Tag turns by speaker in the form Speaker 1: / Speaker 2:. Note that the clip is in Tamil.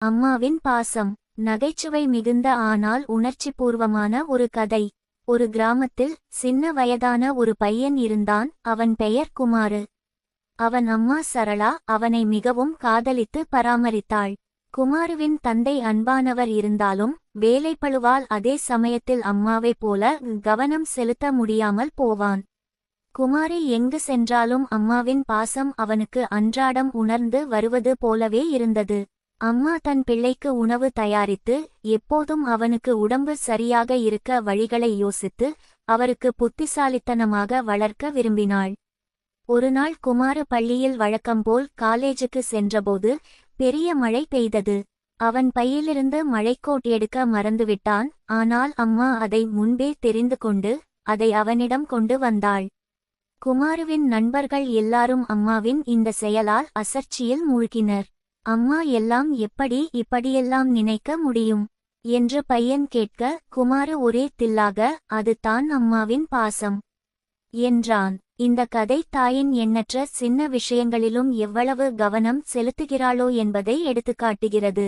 Speaker 1: அம்மாவின் பாசம். நகைச்சுவை மிகுந்த ஆனால் உணர்ச்சிபூர்வமான ஒரு கதை. ஒரு கிராமத்தில் சின்ன வயதான ஒரு பையன் இருந்தான். அவன் பெயர் குமாரு. அவன் அம்மா சரளா. அவனை மிகவும் காதலித்து பராமரித்தாள். குமாருவின் தந்தை அன்பானவர் இருந்தாலும் வேலைப்பளுவால் அதே சமயத்தில் அம்மாவைப் போல கவனம் செலுத்த முடியாமல் போவான். குமாரி எங்கு சென்றாலும் அம்மாவின் பாசம் அவனுக்கு அன்றாடம் உணர்ந்து வருவது போலவே இருந்தது. அம்மா தன் பிள்ளைக்கு உணவு தயாரித்து எப்போதும் அவனுக்கு உடம்பு சரியாக இருக்க வழிகளை யோசித்து அவருக்கு புத்திசாலித்தனமாக வளர்க்க விரும்பினாள். ஒருநாள் குமார பள்ளியில் வழக்கம்போல் காலேஜுக்கு சென்றபோது பெரிய மழை பெய்தது. அவன் பையிலிருந்து மழைக்கோட் எடுக்க மறந்துவிட்டான் ஆனால் அம்மா அதை முன்பே தெரிந்து கொண்டு அதை அவனிடம் கொண்டு வந்தாள். குமாருவின் நண்பர்கள் எல்லாரும் அம்மாவின் இந்த செயலால் அசர்ச்சியில் மூழ்கினர். அம்மா எல்லாம் எப்படி இப்படியெல்லாம் நினைக்க முடியும்? என்று பையன் கேட்க குமாரு ஒரே தில்லாக அது தான் அம்மாவின் பாசம். என்றான். இந்த கதை தாயின் எண்ணற்ற சின்ன விஷயங்களிலும் எவ்வளவு கவனம் செலுத்துகிறாளோ என்பதை எடுத்துக்காட்டுகிறது.